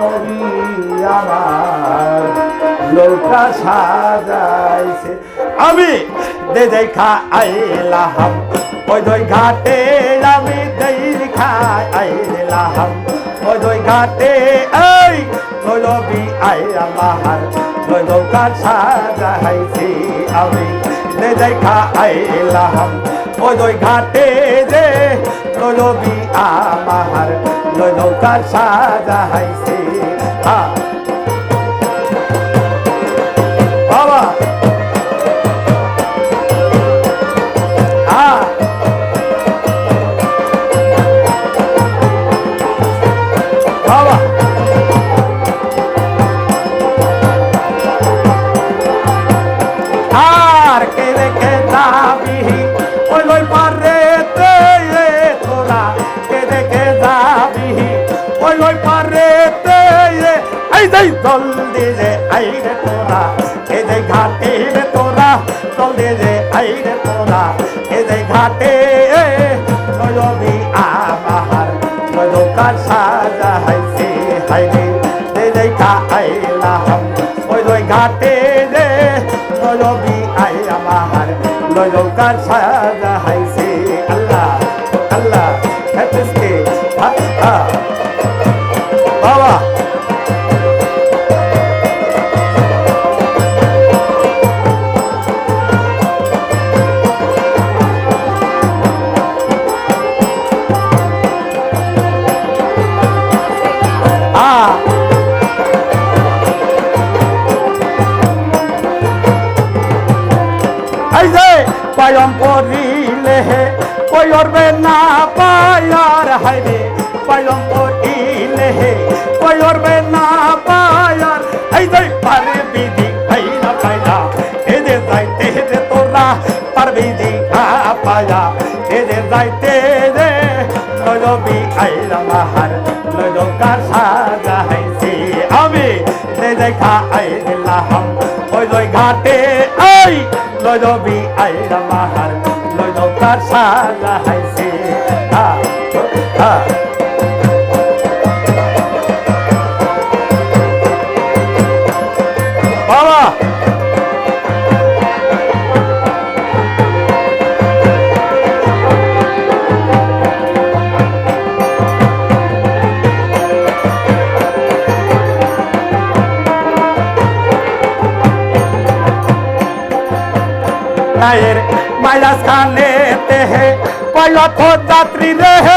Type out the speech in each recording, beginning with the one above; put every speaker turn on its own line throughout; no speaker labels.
নবী সাজাইছে। আমি দে দেখা আইলাম, ওই দুই ঘাটে আমি দেখা আইলাম। ওই দুই ঘাটে এই নবী আই আমার, ওই আমি। দে দেখা ওই ঘাটে যে নবী আমার সাজাইছে হ্যাঁ বাবা। হ্যাঁ বাবা। আর কে রেখে যাবি ওই লই পারে তোরা কে দেখে যাবি? ওই লই পারে এই যাই দল দিয়ে যে আই রে তোরা এই যে ঘাটে রে তোরা দল দিয়ে যে আই রে তোরা এই যে ঘাটে নয়বি আমার নয় দোকান সাজা হাইছে হাইরে দে ঘাটে রে নয়বি দোকান সাজা হাইছে। দেখা দিলাম ওই লই ঘাটে আই লজবি আইলা মাহার। লজকার সাজা হাইছে। হা হা। বাবা! নায়ের মাইলাস খানে তেহে কয়লথ যাত্রী রে হে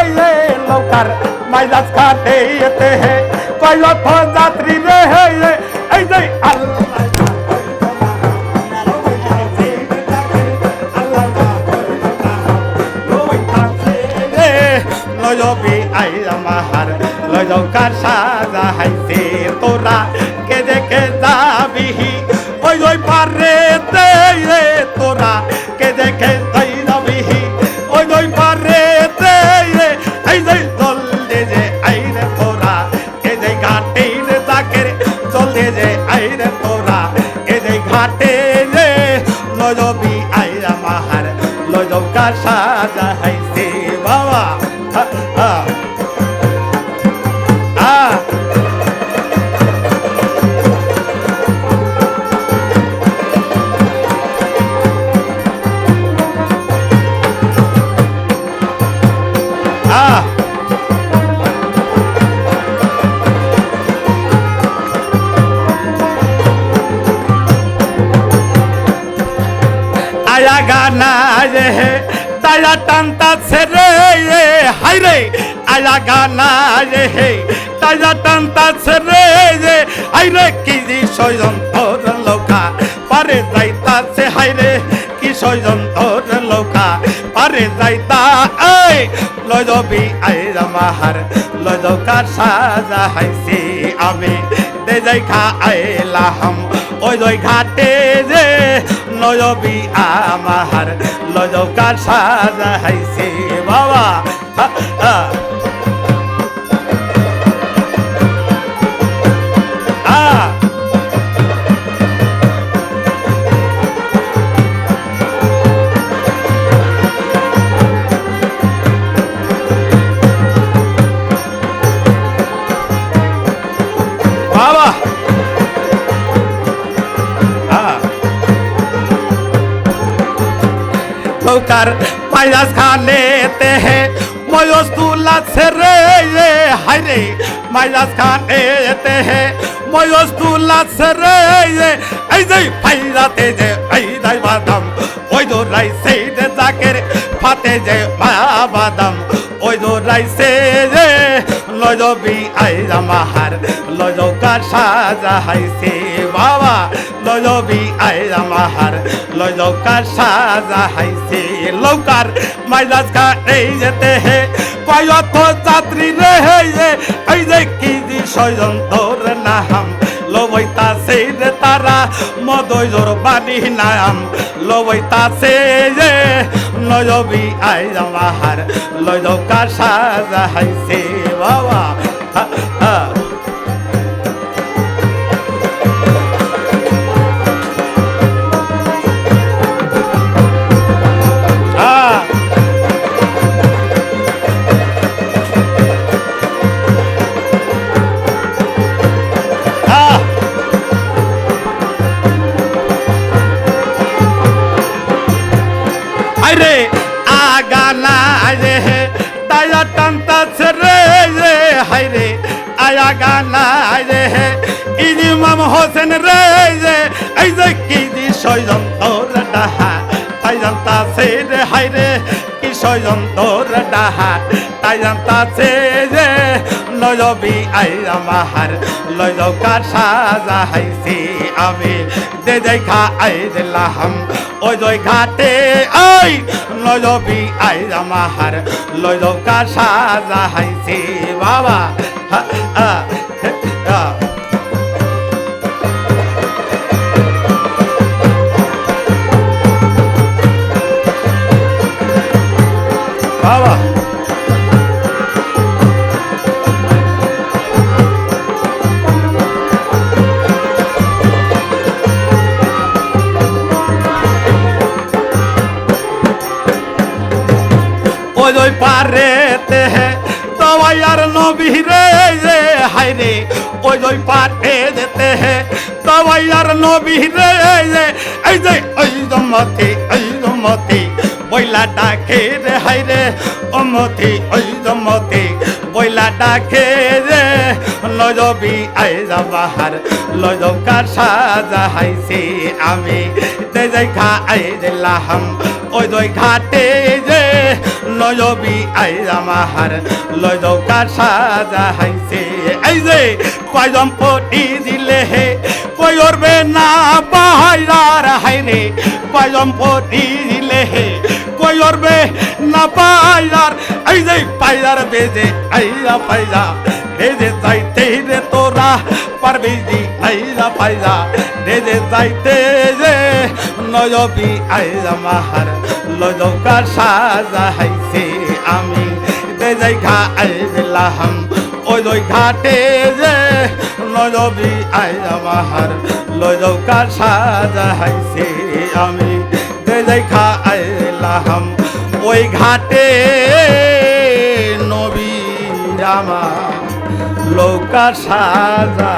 লোকার মাইলাস খানে তেহে কয়লথ যাত্রী রে হে এই যে আল্লাহ। আই আমাহার লজকার সাজা হাইছে তোরা, কে দেখে যাবি ওই ওই পারে তে লজকার সাজা হাইছে বাবা হা হা আ আ আয়া গানা রে তায়া টানতা ছেড়ে হাই রে আয়া গানা রে তায়া টানতা ছেড়ে রে হাই রে কি দি সয়জন তোর লোকা। পারে যাইতাছে হাই রে কি সয়জন তোর লোকা। পারে যাইতা, এই লজবি আই রামাহার লজকার সাজা হাইছে আমি। দে যাই খা আইলাম ওই ওই ঘাটে যে আমার লয় কাছা হাইছে বাবা। লৌকার পায়াস খানেতে হে। ময়স তুলাছে রে হাই রে মায়াস খানেতে হে। ময়স তুলাছে রে এই যে ফাইরাতে যে এই দাই বাদাম, ওই দো রাইছে যে জাকের ফাতে যে বাদাম, ওই দো রাইছে যে লজবি আই জামাহার লজকার সাজা হাইছে বাবা। লজবি আই জামাহার লজকার সাজা হাইছে লৌকার। মাইলাজ এই যেতে হে কয়ত যাত্রী রে হে এই যে কি দি সজন তোর নাহাম। লবৈতা সেই রে তারা মদয় জোর বাণী নাম লবৈতা সে যে লজবি আই জামাহার লজকার সাজা হাইছে 哈哈。আয়া গানা রে। ইমাম হোসেন রে যে, এই যে কি দি সয়জন তোর ডাহা তাই জানতা সে রে হাই রে, কি সয়জন তোর ডাহা তাই জানতা সে যে লজবি আই আমাহার লজকার সাজা হাইছি আমি। দে দেখা আই দিলাম ওই জয় ঘাটে আই লজবি আই আমাহার লজকার সাজা হাইছি বাবা। বাবা। ওই ওই পারেতে তোমায় আর নবী রে হাই রে। ওই ওই পারে যেতে দওয়াই আর নবী রে এই যে ওই জমতি ওই জমতি বইলা ডাকে রে হাই রে। অমতি ওই জমতি বইলা ডাকে রে লজবি আই বাহার লজকার সাজা হাইছি আমি। তে যাই খা আই দিলাম ওই দই ঘাটে যে লজবি আই আমাহার লজকার সাজা হাইছে। এই যে কয়জম পটি দিলে হে কয়রবে না বাহাইরার হাইরে। কয়জম পটি দিলে হে কয়রবে না পাইলার এই যে পাইলার বেজে আইরা পাইলা। রেজে যাইতে রে তোরা, পারবি দি আইরা পাইলা রেজে যাইতে যে নয়বি আইরা মাহার লজকার সাজা হাইছে আমি। দে যাই ঘা আইলাম ওই ওই ঘাটে যে নয়বি আইরা মাহার লজকার সাজা হাইছে আমি। দে যাই খা আইলাম ওই ঘাটে নবী রামা লৌকা সাজাইছে।